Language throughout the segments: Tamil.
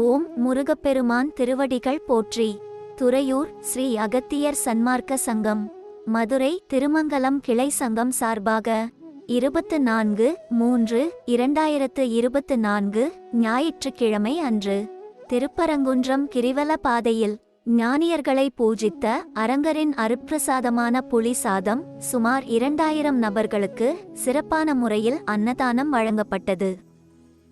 ஓம் முருகப்பெருமான் திருவடிகள் போற்றி. துறையூர் ஸ்ரீ அகத்தியர் சன்மார்க்க சங்கம். மதுரை திருமங்கலம் கிளை சங்கம் சார்பாக இருபத்து நான்கு மூன்று இரண்டாயிரத்து இருபத்து நான்கு ஞாயிற்றுக்கிழமை அன்று திருப்பரங்குன்றம் கிரிவல பாதையில் ஞானியர்களை பூஜித்த அரங்கரின் அருப்பிரசாதமான புலி சாதம் சுமார் இரண்டாயிரம் நபர்களுக்கு சிறப்பான முறையில் அன்னதானம் வழங்கப்பட்டது.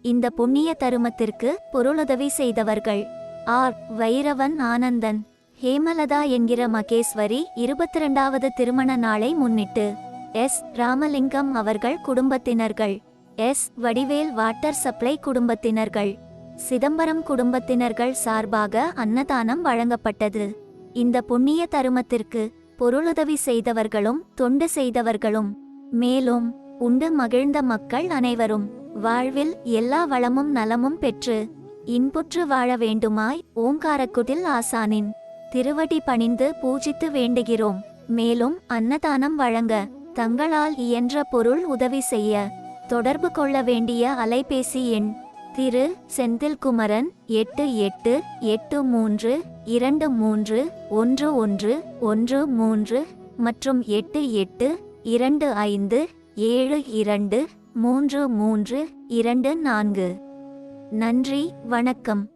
இந்த புண்ணிய தருமத்திற்கு பொருளுதவி செய்தவர்கள். ஆர். வைரவன் ஆனந்தன். ஹேமலதா என்கிற மகேஸ்வரி இருபத்தி இரண்டாவது திருமண நாளை முன்னிட்டு எஸ். ராமலிங்கம் அவர்கள் குடும்பத்தினர்கள் எஸ். வடிவேல் வாட்டர் சப்ளை குடும்பத்தினர்கள் சிதம்பரம் குடும்பத்தினர்கள் சார்பாக அன்னதானம் வழங்கப்பட்டது. இந்த புண்ணிய தருமத்திற்கு பொருளுதவி செய்தவர்களும் தொண்டு செய்தவர்களும் மேலும் உண்டு மகிழ்ந்த மக்கள் அனைவரும். வாழ்வில் எல்லா வளமும் நலமும் பெற்று இன்புற்று வாழ வேண்டுமாய் ஓங்காரக்குடில் ஆசானின் திருவடி பணிந்து பூஜித்து வேண்டுகிறோம். மேலும் அன்னதானம் வழங்க தங்களால் இயன்ற பொருள் உதவி செய்ய தொடர்பு கொள்ள வேண்டிய அலைபேசி எண் திரு செந்தில்குமரன் எட்டு எட்டு எட்டு மூன்று இரண்டு மூன்று ஒன்று ஒன்று ஒன்று மூன்று மற்றும் எட்டு எட்டு இரண்டு ஐந்து ஏழு இரண்டு மூன்று மூன்று இரண்டு நான்கு. நன்றி வணக்கம்.